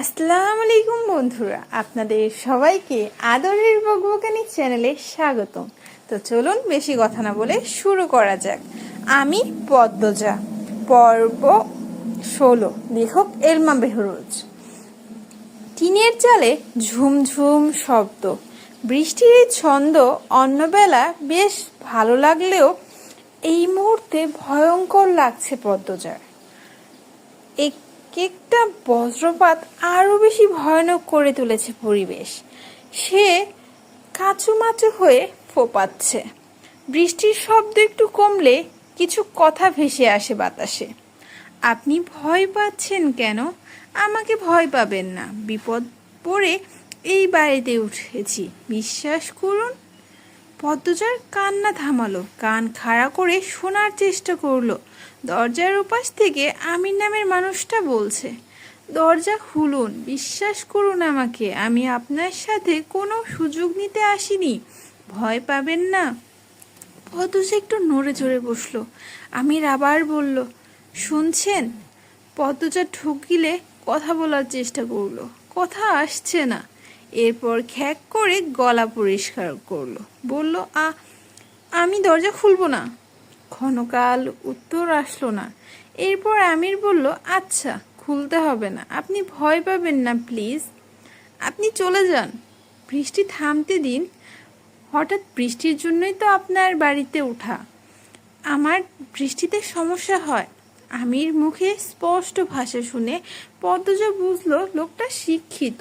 আসসালামু আলাইকুম বন্ধুরা, আপনাদের সবাইকে আদরের বকবকানি চ্যানেলে স্বাগতম। তো চলুন বেশি কথা না বলে শুরু করা যাক। আমি পদ্মজা, পর্ব ষোলো, লেখক এলমা বেহরোজ। টিনের চালে ঝুমঝুম শব্দ, বৃষ্টির এই ছন্দ অন্যবেলা বেশ ভালো লাগলেও এই মুহূর্তে ভয়ঙ্কর লাগছে পদ্মজার। এক একটা বজ্রপাত আরও বেশি ভয়ানক করে তুলেছে পরিবেশ। সে কাচুমাচু হয়ে ফোপাচ্ছে। বৃষ্টির শব্দ একটু কমলে কিছু কথা ভেসে আসে বাতাসে। আপনি ভয় পাচ্ছেন কেন? আমাকে ভয় পাবেন না। বিপদ পড়ে এই বাড়িতে উঠেছি। বিশ্বাস করুন, পদ্মজার কান্না থামালো। কান খাড়া করে শোনার চেষ্টা করল। দরজার উপাস থেকে আমির নামের মানুষটা বলছে, দরজা খুলুন, বিশ্বাস করুন আমাকে, আমি আপনার সাথে কোনো সুযোগ নিতে আসিনি, ভয় পাবেন না। পদ্মজা একটু নড়ে চড়ে বসল। আমির আবার বলল, শুনছেন? পদ্মজা ঠকিলে কথা বলার চেষ্টা করল, কথা আসছে না। এরপর খ্যাক করে গলা পরিষ্কার করল, বলল, আ, আমি দরজা খুলবো না। ক্ষণকাল উত্তর আসলো না। এরপর আমির বলল আচ্ছা খুলতে হবে না। আপনি ভয় পাবেন না, প্লিজ। আপনি চলে যান। বৃষ্টি থামতে দিন। হঠাৎ বৃষ্টির জন্যই তো আপনার বাড়িতে ওঠা আমার বৃষ্টিতে সমস্যা হয়। আমির মুখে স্পষ্ট ভাষা শুনে পদ্মজা বুঝলো, লোকটা শিক্ষিত।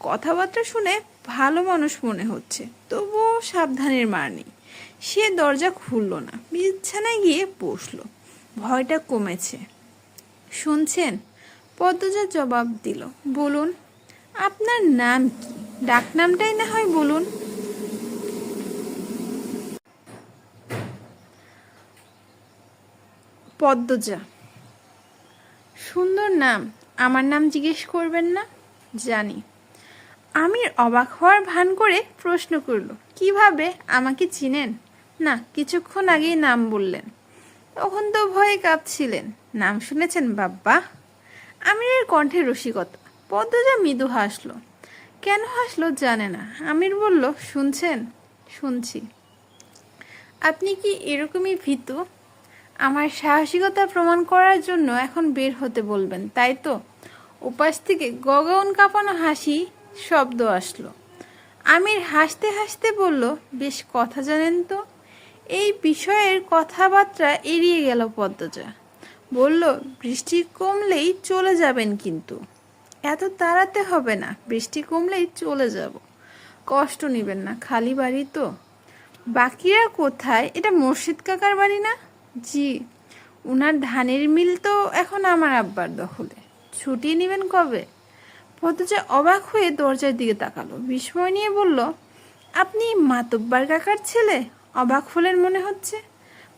কথাবার্তা শুনে ভালো মানুষ মনে হচ্ছে, তবুও সাবধানের মার নেই। সে দরজা খুলল না। বিছানায় গিয়ে বসল। ভয়টা কমেছে। শুনছেন? পদ্মজা জবাব দিল, বলুন, আপনার নাম কি? ডাকনামটাই না হয় বলুন। পদ্মজা, সুন্দর নাম, আমার নাম জিজ্ঞেস করবেন না? জানি। আমির অবাক হওয়ার ভান করে প্রশ্ন করল, কীভাবে? আমাকে চিনেন? না, কিছুক্ষণ আগেই নাম বললেন। তখন তো ভয়ে কাঁপছিলেন। নাম শুনেছেন বাব্বা? আমিরের কণ্ঠে রসিকতা। পদ্মজা মৃদু হাসলো। কেন হাসলো জানে না। আমির বলল, শুনছেন? শুনছি। আপনি কি এরকমই ভীতু? আমার সাহসিকতা প্রমাণ করার জন্য এখন বের হতে বলবেন, তাই তো? উপাস থেকে গগন কাঁপানো হাসি, শব্দ আসলো। আমির হাসতে হাসতে বলল, বেশ কথা জানেন তো? এই বিষয়ের কথাবার্তা এড়িয়ে গেল পদ্মজা। বলল, বৃষ্টি কমলেই চলে যাবেন কিন্তু। এত তাড়াতে হবে না, বৃষ্টি কমলেই চলে যাব। কষ্ট নেবেন না, খালি বাড়ি তো। বাকিরা কোথায়? এটা মুর্শিদ কাকার বাড়ি না? জি, উনার ধানের মিল তো এখন আমার আব্বার দখলে। ছুটি নেবেন কবে? পদ্মজা অবাক হয়ে দরজার দিকে তাকালো, বিস্ময় নিয়ে বলল, আপনি মাতব্বার কাকার ছেলে? অবাক হলেন মনে হচ্ছে।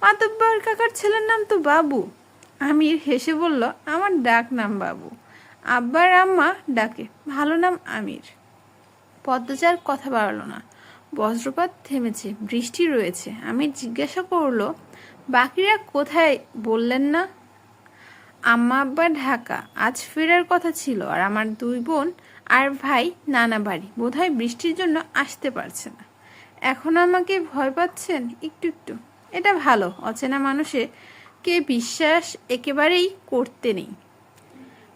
মাতব্বার কাকার ছেলের নাম তো বাবু। আমির হেসে বলল, আমার ডাক নাম বাবু। আব্বার আম্মা ডাকে, ভালো নাম আমির। পদ্মজার কথা বাড়ালো না। বজ্রপাত থেমেছে, বৃষ্টি রয়েছে। আমি জিজ্ঞাসা করল, বাকিরা কোথায়? বললেন না। আম্মা আব্বা ঢাকা, আজ ফেরার কথা ছিল, আর আমার দুই বোন আর ভাই নানা বাড়ি। বোধহয় বৃষ্টির জন্য আসতে পারছে না। এখন আমাকে ভয় পাচ্ছেন? একটু একটু। এটা ভালো, অচেনা মানুষে কে বিশ্বাস একেবারেই করতে নেই।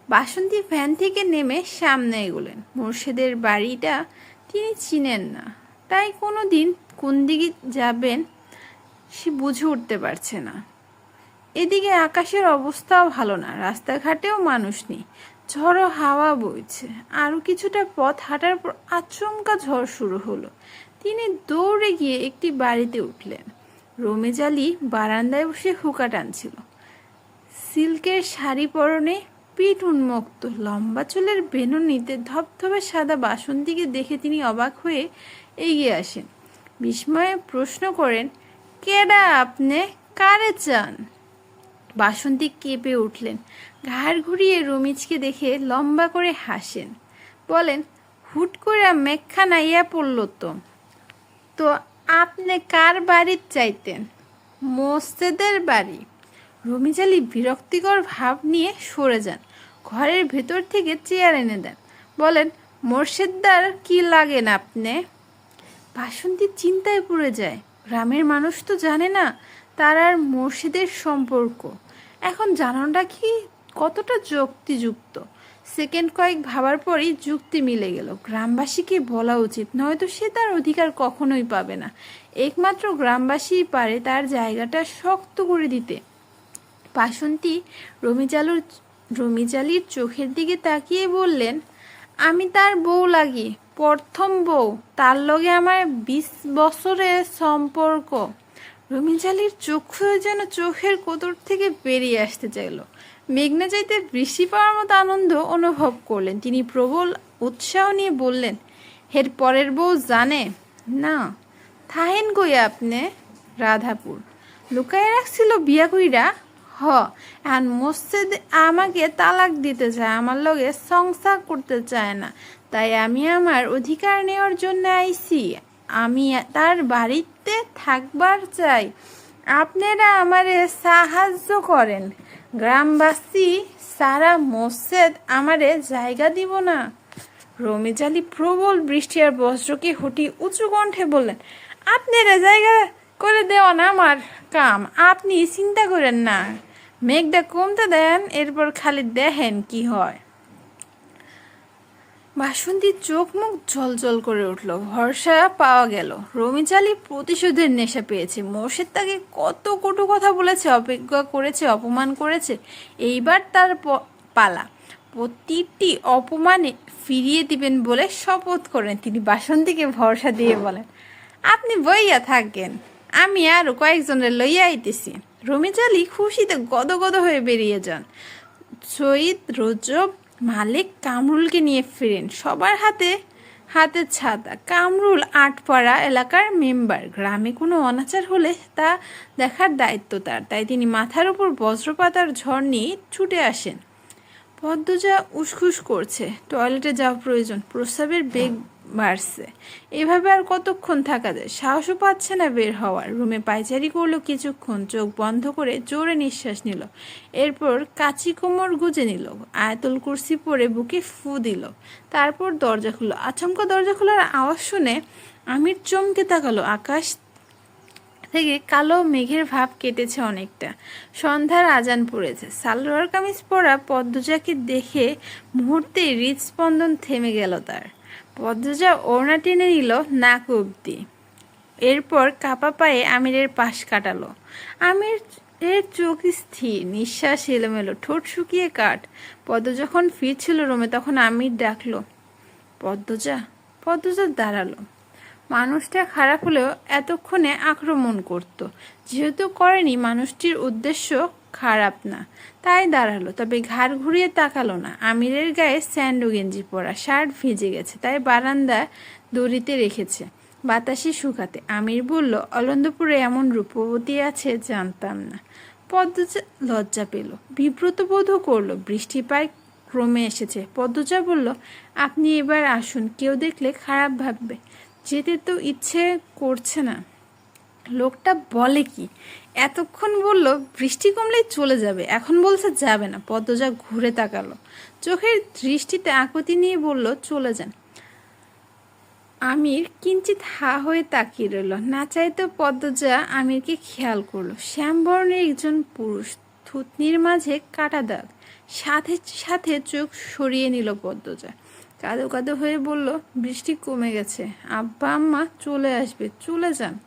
বাসন্তী ভ্যান থেকে নেমে সামনে এগোলেন। মোর্শেদের বাড়িটা তিনি চিনেন না। তাই কোনো দিন কোন দিকে যাবেন সে বুঝে উঠতে পারছে না। এদিকে আকাশের অবস্থাও ভালো না, রাস্তাঘাটেও মানুষ নেই। ঝড়ো হাওয়া বইছে। আরও কিছুটা পথ হাঁটার পর আচমকা ঝড় শুরু হলো। তিনি দৌড়ে গিয়ে একটি বাড়িতে উঠলেন। রমেজ আলী বারান্দায় বসে হুকা টানছিল। সিল্কের শাড়ি পরনে পিঠ উন্মুক্ত, লম্বা চুলের বেনুনিতে ধপধপে সাদা বাসন্তীকে দেখে তিনি অবাক হয়ে এগিয়ে আসেন। বিস্ময়ে প্রশ্ন করেন, কেডা আপনি? কারে চান? বাসন্তী কেঁপে উঠলেন, ঘাড় ঘুরিয়ে রমিজকে দেখে লম্বা করে হাসেন। বলেন, হুট করে মেঘখানা ইয়া পড়ল তো। তো আপনি কার বাড়ির চাইতেন? মোস্তেদের বাড়ি। রমিজ আলী বিরক্তিকর ভাব নিয়ে সরে যান। ঘরের ভেতর থেকে চেয়ার এনে দেন। বলেন মোর্শেদদার কি লাগেন আপনি? বাসন্তী চিন্তায় পড়ে যায়। গ্রামের মানুষ তো জানে না তার আর মুর্শিদের সম্পর্ক। এখন জানানোটা কি কতটা যুক্তিযুক্ত? সেকেন্ড কয়েক ভাবার পরই যুক্তি মিলে গেল। গ্রামবাসীকে বলা উচিত, নয়তো সে তার অধিকার কখনোই পাবে না। একমাত্র গ্রামবাসীই পারে তার জায়গাটা শক্ত করে দিতে। বাসন্তী রমিজালুর, রমিজালির চোখের দিকে তাকিয়ে বললেন, আমি তার বউ লাগি, প্রথম বউ। তার লগে আমার বিশ বছরের সম্পর্ক। রমিজালির চক্ষু যেন চোখের কোতর থেকে বেরিয়ে আসতে চাইল। মেঘনা চাইতে বৃষ্টি পাওয়ার মতো আনন্দ অনুভব করলেন। তিনি প্রবল উৎসাহ নিয়ে বললেন, হের পরের বউ জানে? না। থাহেন কই আপনি? রাধাপুর। লুকায় রাখছিল বিয়া কইরা? হ। এখন মসজিদ আমাকে তালাক দিতে চায়, আমার লগে সংসার করতে চায় না, তাই আমি আমার অধিকার নেওয়ার জন্য আইছি। আমি তার বাড়িতে থাকবার চাই। আপনারা আমারে সাহায্য করেন। গ্রামবাসী সারা মসজিদ আমারে জায়গা দিব না। রমিজালি প্রবল বৃষ্টি আর বজ্রকে হটি উঁচু কণ্ঠে বললেন, আপনারা জায়গা করে দেওয়া না আমার কাম, আপনি চিন্তা করেন না। মেঘটা কমতে দেন, এরপর খালি দেখেন কি হয়। বাসন্তীর চোখ মুখ জল করে উঠল। ভরসা পাওয়া গেল। রমিজালি প্রতিশোধের নেশা পেয়েছে। মোর্শেদ তাকে কত কটু কথা বলেছে, অপেক্ষা করেছে, অপমান করেছে, এইবার তার পালা। প্রতিটি অপমানে ফিরিয়ে দিবেন বলে শপথ করেন। তিনি বাসন্তীকে ভরসা দিয়ে বলেন, আপনি বইয়া থাকেন, আমি আরও কয়েকজনের লইয়া আইতেছি। রমিজালি খুশিতে গদগদ হয়ে বেরিয়ে যান। সঈদ রজব মালিক কামরুলকে নিয়ে ফিরেন। সবার হাতে হাতে ছাতা। কামরুল আটপাড়া এলাকার মেম্বার। গ্রামে কোনো অনাচার হলে তা দেখার দায়িত্ব তার। তাই তিনি মাথার উপর বজ্রপাতার ঝড় নিয়ে ছুটে আসেন। পদ্মজা উসখুস করছে। টয়লেটে যাওয়া প্রয়োজন। প্রস্রাবের বেগ বাড়ছে। এভাবে আর কতক্ষণ থাকা যায় সাহসও পাচ্ছে না বের হওয়ার। রুমে পায়চারি করল কিছুক্ষণ, চোখ বন্ধ করে জোরে নিঃশ্বাস নিল। এরপর কাচি কোমর গুজে নিল। আয়াতুল কুরসি পরে বুকে ফু দিল। তারপর দরজা খুললো। আচমকা দরজা খোলার আওয়াজ শুনে আমির চমকে তাকালো। আকাশ থেকে কালো মেঘের ভাব কেটেছে অনেকটা। সন্ধ্যার আজান পড়েছে। সালোয়ার কামিজ পরা পদ্মজাকে দেখে মুহূর্তেই হৃদস্পন্দন থেমে গেল তার। পদ্মজা ওড়না টেনে নিল নাক অব্দি এরপর কাপা পায়ে আমিরের পাশ কাটালো। আমির এর চোখ স্থির, নিঃশ্বাস এলোমেলো, ঠোঁট শুকিয়ে কাট পদ্ম যখন ফিরছিল রোমে, তখন আমির ডাকলো, পদ্মজা পদ্মজা দাঁড়াল। মানুষটা খারাপ হলেও এতক্ষণে আক্রমণ করত। যেহেতু করেনি, মানুষটির উদ্দেশ্য খারাপ না। তাই দাঁড়াল, তবে ঘাড় ঘুরিয়ে তাকালো না। আমিরের গায়ে স্যান্ডো গেঞ্জি পরা শার্ট ভিজে গেছে, তাই বারান্দা দড়িতে রেখেছে, বাতাসে শুকাতে। আমির বলল অলন্দপুরে এমন রূপবতী আছে জানতাম না। পদ্মজা লজ্জা পেল, বিব্রত বোধও করল বৃষ্টি পায় ক্রমে এসেছে। পদ্মজা বলল, আপনি এবার আসুন, কেউ দেখলে খারাপ ভাববে, যেতে তো ইচ্ছে করছে না। লোকটা বলে কি এতক্ষণ বলল, বৃষ্টি কমলেই চলে যাবে। এখন বলছে, যাবে না। পদ্মজা ঘুরে তাকালো। চোখের দৃষ্টিতে আকুতি নিয়ে বলল, চলে যান। আমির কিঞ্চিত হা হয়ে তাকিয়ে রইল। না চাইতে পদ্মজা আমিরকে খেয়াল করল। শ্যামবর্ণের একজন পুরুষ থুতনির মাঝে কাটা দাগ। সাথে সাথে চোখ সরিয়ে নিল পদ্মজা। কাদো কাদো হয়ে বলল, বৃষ্টি কমে গেছে। আব্বা, আম্মা চলে আসবে। চলে যান।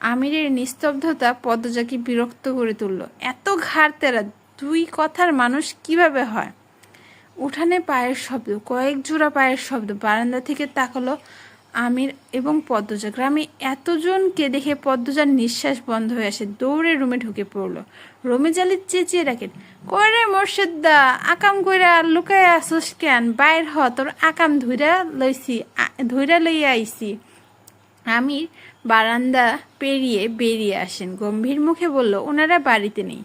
আমিরের নিস্তব্ধতা পদ্মজাকে বিরক্ত করে তুলল। এত ঘাড় তেরা, দুই কথার মানুষ কীভাবে হয়? উঠানে পায়ের শব্দ, কয়েক জোড়া পায়ের শব্দ, বারান্দা থেকে তাকালো আমির এবং পদ্মজা। গ্রামে এতজনকে দেখে পদ্মজার নিঃশ্বাস বন্ধ হয়ে আসে, দৌড়ে রুমে ঢুকে পড়ল। রমিজালি চেঁচিয়ে রাখেন কয়রে মোর্শেদদা, আকাম কইরা লুকায় আসোস কেন? বাইর হ, তোর আকাম ধইরা লইছি ধইরা লইয়া আইছি। আমির বারান্দা পেরিয়ে বেরিয়ে আসেন। গম্ভীর মুখে বলল, ওনারা বাড়িতে নেই।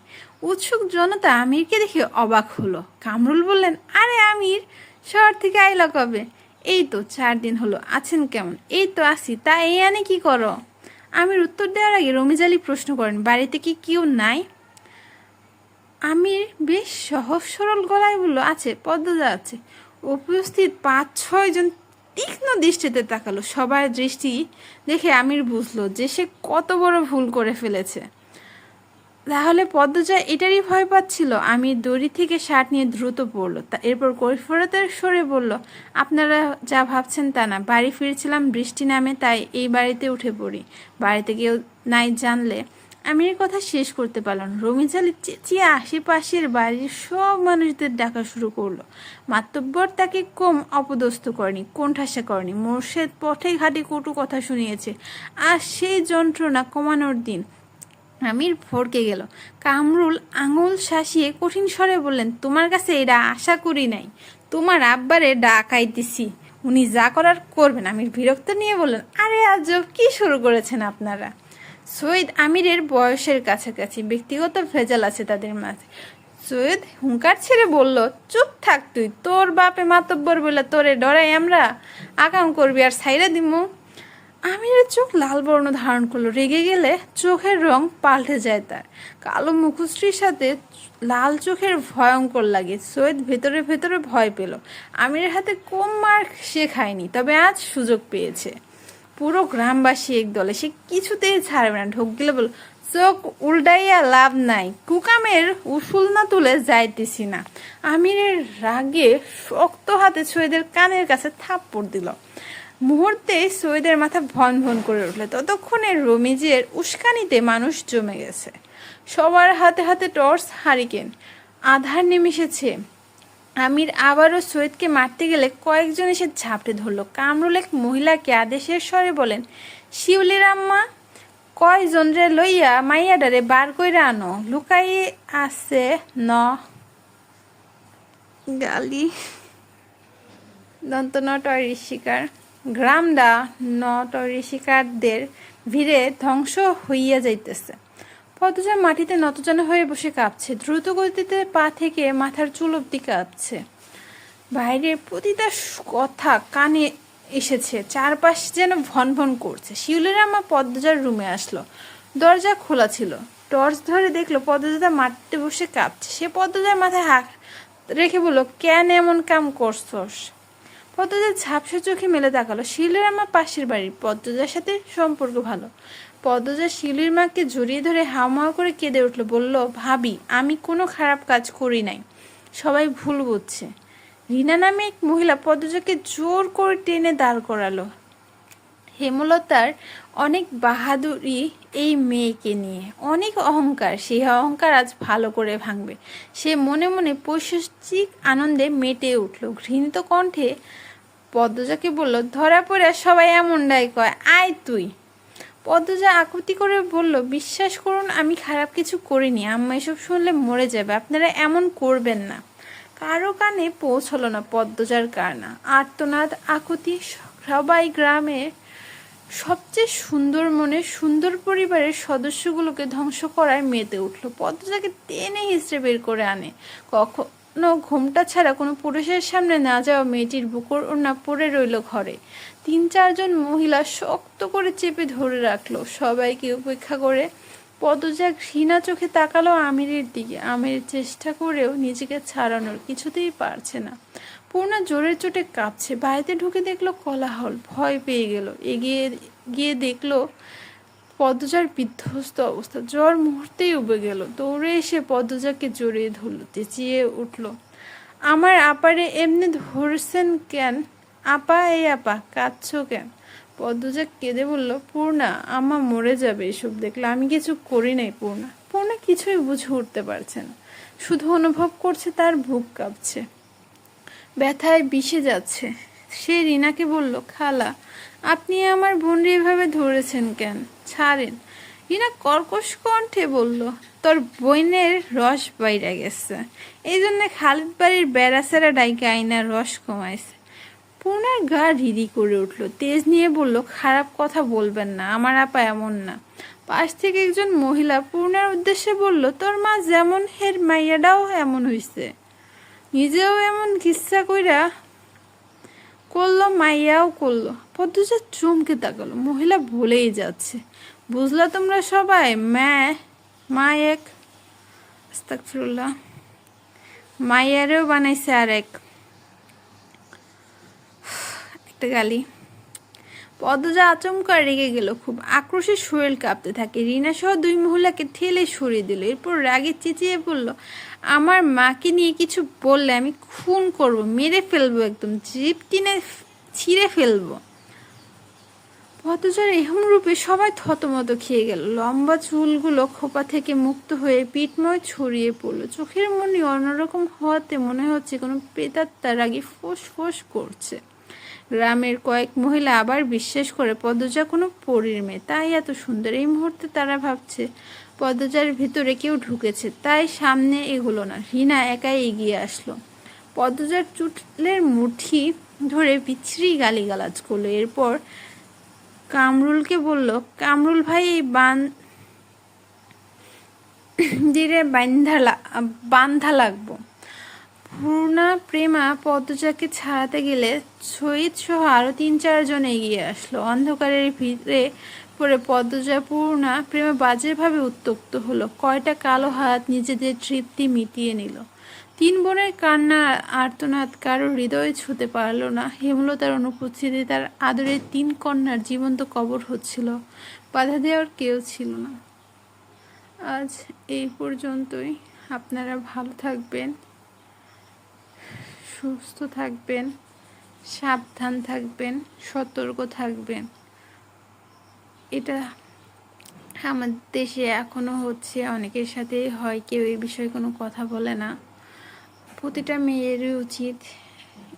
উৎসুক জনতা আমিরকে দেখে অবাক হলো। কামরুল বললেন, আরে আমির, শহর থেকে আইলা কবে? এই তো, চার দিন হলো। আছেন কেমন? এই তো আসি তা এই আনে কি করো? আমির উত্তর দেওয়ার আগে রমিজালি প্রশ্ন করেন, বাড়িতে কি কেউ নাই? আমির বেশ সহজ সরল গলায় বলল, আছে পদ্মদা আছে। উপস্থিত পাঁচ ছয় জন তীক্ষ্ণ দৃষ্টিতে তাকালো। সবার দৃষ্টি দেখে আমির বুঝলো যে সে কত বড় ভুল করে ফেলেছে। তাহলে পদ্মজা এটারই ভয় পাচ্ছিল। আমি দড়ি থেকে শার্ট নিয়ে দ্রুত পড়ল। তা এরপর কৈফরতের সরে বলল, আপনারা যা ভাবছেন তা না। বাড়ি ফিরছিলাম বৃষ্টি নামে, তাই এই বাড়িতে উঠে পড়ি। বাড়িতে কেউ নাই জানলে আমির কথা শেষ করতে পারলাম রমিজালি চেঁচিয়ে আশেপাশের বাড়ির সব মানুষদের ডাকা শুরু করল। মাতব্বর তাকে কম অপদস্থ করেনি, কোণঠাসা করেনি। মোর্শেদ পথে ঘাটে কটু কথা শুনিয়েছে, আর সেই যন্ত্রণা কমানোর দিন আমির ভরকে গেল। কামরুল আঙুল শাসিয়ে কঠিন স্বরে বললেন, তোমার কাছে এটা আশা করি নাই। তোমার আব্বারে ডাকাইতেছি উনি যা করার করবেন। আমির বিরক্ত নিয়ে বললেন, আরে আজব, কি শুরু করেছেন আপনারা? সৈয়দ আমিরের বয়সের কাছাকাছি, ব্যক্তিগত ভেজাল আছে তাদের মাঝে। সৈয়দ হুঙ্কার ছেড়ে বলল, চুপ থাক তুই, তোর বাপে মাতব্বর বলে তোরে ডরাই আমরা। আকাম করবি আর সাইরা দিমু। আমিরের চোখ লাল বর্ণ ধারণ করল, রেগে গেলে চোখের রং পাল্টে যায় তার। কালো মুখশ্রীর সাথে লাল চোখের ভয়ঙ্কর লাগে, সৈয়দ ভেতরে ভেতরে ভয় পেল। আমিরের হাতে কম মার সে খায়নি, তবে আজ সুযোগ পেয়েছে। পুরো গ্রামবাসী এক দলে, সে কিছুতেই ছাড়বে না। ঢোক গেলে বল চোখ উল্টাইয়া লাভ নাই, কুকামের উসুল না তুলে যাইতেছি না। আমিরের রাগে শক্ত হাতে সৈয়দের কানের কাছে থাপ্পড় দিল। মুহূর্তে সৈয়দের মাথা ভন ভন করে উঠল। ততক্ষণে রমিজের উস্কানিতে মানুষ জমে গেছে। সবার হাতে হাতে টর্চ, হারিকেন, আধার নেমে আমির আবারও সৈয়দকে মারতে গেলে কয়েকজন এসে ঝাপটে ধরলো। কামরুল এক মহিলাকে আদেশের স্বরে বলেন, শিউলির আম্মা কয়জন রে লইয়া মাইয়াডারে বার কইরা আনো? লুকাইয়ে আছে ন। গালি। দন্ত নটরি শিকার। গ্রামডা নটরি শিকারদের ভিড়ে ধ্বংস হইয়া যাইতেছে। পদজা মাটিতে নতজন হয়ে বসে কাঁপছে। দ্রুত গতিতে পা থেকে মাথার চুল অব্দি কাঁপছে। বাইরের প্রতিটা কথা কানে এসেছে। চারপাশ যেন ভন ভন করছে। শিউলের আমার পদ্মজার রুমে আসলো। দরজা খোলা ছিল। টর্চ ধরে দেখল পদ্মজা মাটিতে বসে কাঁপছে। সে পদ্মজার মাথায় হাত রেখে বলল, কেন এমন কাম করছস? পদ্মজার ঝাপসা চোখে মেলে তাকালো। শিলের আমার পাশের বাড়ির পদ্মজার সাথে সম্পর্ক ভালো। পদ্মজা শিলির মাকে জড়িয়ে ধরে হাওমাও করে কেঁদে উঠল, বলল, ভাবি, আমি কোনো খারাপ কাজ করি নাই। সবাই ভুল বুঝছে। রিনা নামে এক মহিলা পদ্মজাকে জোর করে টেনে দাঁড় করালো। হেমলতার অনেক বাহাদুরি এই মেয়েকে নিয়ে। অনেক অহংকার সেই অহংকার আজ ভালো করে ভাঙবে। সে মনে মনে পৈশাচিক আনন্দে মেটে উঠল। ঘৃণিত কণ্ঠে পদ্মজাকে বলল, ধরা পড়ে সবাই এমন এমনটাই কয়। আয় তুই। পদ্মজা আকুতি করে বলল, বিশ্বাস করুন, আমি খারাপ কিছু করিনি। আম্মা এসব শুনলে মরে যাবে। আপনারা এমন করবেন না। কারও কানে পৌঁছলো না পদ্মজার কানা আর্তনাদ আকুতি সবাই গ্রামে সবচেয়ে সুন্দর মনে সুন্দর পরিবারের সদস্যগুলোকে ধ্বংস করায় মেতে উঠল। পদ্মজাকে টেনে হিসড়ে বের করে আনে। কখনো ঘুমটা ছাড়া কোনো পুরুষের সামনে না যাওয়া মেয়েটির বুকুর ওড়না পড়ে রইল ঘরে। তিন চারজন মহিলা শক্ত করে চেপে ধরে রাখল। সবাইকে উপেক্ষা করে পদজা ঘৃণা চোখে তাকালো আমিরের দিকে। আমির চেষ্টা করেও নিজেকে ছাড়ানোর কিছুতেই পারছে না। পূর্ণা জোরের চোটে কাঁপছে। বাড়িতে ঢুকে দেখল কোলাহল, ভয় পেয়ে গেল। এগিয়ে গিয়ে দেখল পদ্মজার বিধ্বস্ত অবস্থা। জ্বর মুহূর্তেই উবে গেল। দৌড়ে এসে পদ্মজাকে জড়িয়ে ধরলো, চেঁচিয়ে উঠল। আমার আপারে এমনি ধরছেন কেন? আপা, এই আপা, কাঁদছো কেন? পদ্মজা কেঁদে বলল, পূর্ণা আমা মরে যাবে এসব দেখলে। আমি কিছু করি নাই, পূর্ণা। পূর্ণা কিছুই বুঝে উঠতে পারছে না। শুধু অনুভব করছে তার বুক কাঁপছে। ব্যথায় বিষে যাচ্ছে। সে রিনাকে বলল, খালা, আপনি আমার বোনরে এভাবে ধরেছেন কেন? ছাড়েন। রিনা কর্কশ কণ্ঠে বলল, তোর বইনের রস বাইরে গেছে। এই জন্য খালিদ বাড়ির বেড়াছেরা ডাইকে আইনার রস কমাইছে। পূর্ণার গা রিরি করে উঠল। তেজ নিয়ে বলল, খারাপ কথা বলবেন না, আমার আপা এমন না। পাশ থেকে একজন মহিলা পূর্ণার উদ্দেশ্যে বলল, তোর মা যেমন হের, মাইয়াটাও এমন হইছে। নিজেও এমন কিচ্ছা কইরা করল, মাইয়াও করল। পদ্মজা চমকে তাকালো, মহিলা ভুলেই যাচ্ছে। বুঝলা তোমরা সবাই ম্যা মা এক আস্তাকফিরুল্লাহ মাইয়ারেও বানাইছে আর এক একটা গালি। পদ্মজা আচমকা রেগে গেল খুব। আক্রোশে শরীর কাঁপতে থাকে। রিনা সহ দুই মহিলাকে ঠেলে সরিয়ে দিল। এরপর রাগে চেঁচিয়ে বলল, আমার মাকে নিয়ে কিছু বললে আমি খুন করব, মেরে ফেলব একদম, জিপ টিনে ছিঁড়ে ফেলব। পথচার এহম রূপে সবাই থতমত খেয়ে গেল। লম্বা চুলগুলো খোপা থেকে মুক্ত হয়ে পিঠময় ছড়িয়ে পড়ল। চোখের মনে অন্যরকম হওয়াতে মনে হচ্ছে কোনো প্রেতাত্মার আগে ফোঁস ফোঁস করছে। গ্রামের কয়েক মহিলা আবার বিশ্বাস করে পদ্মজা কোনো পরীর মেয়ে। তাই এত সুন্দর এই মুহূর্তে তারা ভাবছে, পদ্মজার ভিতরে কেউ ঢুকেছে। তাই সামনে এগোলো না রিনা একাই এগিয়ে আসলো। পদ্মজার চুটলের মুঠি ধরে বিচ্ছিরি গালিগালাজ করল। এরপর কামরুলকে বলল, কামরুল ভাই, এই বান দিরে বান্ধা বান্ধা লাগবো। পূর্ণা প্রেমা, পদ্মজাকে ছাড়াতে গেলে শহীদ সহ আরও তিন চারজন এগিয়ে আসলো। অন্ধকারের ভিতরে পরে পদ্মজা, পূর্ণা, প্রেমা বাজেভাবে উত্তক্ত হলো। কয়টা কালো হাত নিজেদের তৃপ্তি মিটিয়ে নিল। তিন বোনের কান্না, আর্তনাদ কারও হৃদয়ে ছুতে পারল না। হেমলতার অনুপস্থিতি, তার আদরের তিন কন্যার জীবন্ত কবর হচ্ছিল। বাধা দেওয়ার কেউ ছিল না। আজ এই পর্যন্তই। আপনারা ভালো থাকবেন। সুস্থ থাকবেন, সাবধান থাকবেন, সতর্ক থাকবেন। এটা আমাদের দেশে এখনও হচ্ছে, অনেকের সাথে হয়, কেউ এই বিষয়ে কোনো কথা বলে না। প্রতিটা মেয়েরই উচিত,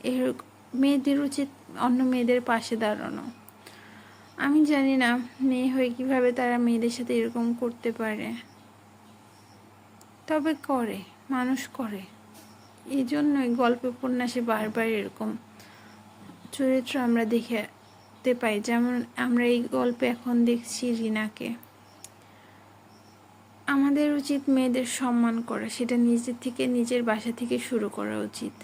এর মেয়েদের উচিত অন্য মেয়েদের পাশে দাঁড়ানো। আমি জানি না, মেয়ে হয়ে কীভাবে তারা মেয়েদের সাথে এরকম করতে পারে। তবে করে, মানুষ করে। এই জন্যই গল্প উপন্যাসে বারবার এরকম চরিত্র আমরা দেখতে পাই। যেমন আমরা এই গল্পে এখন দেখছি রিনাকে। আমাদের উচিত মেয়েদের সম্মান করা, সেটা নিজের থেকে নিজের বাসা থেকে শুরু করা উচিত।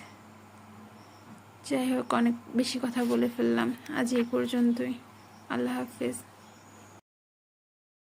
যাই হোক, অনেক বেশি কথা বলে ফেললাম। আজ এই পর্যন্তই। আল্লাহ হাফেজ।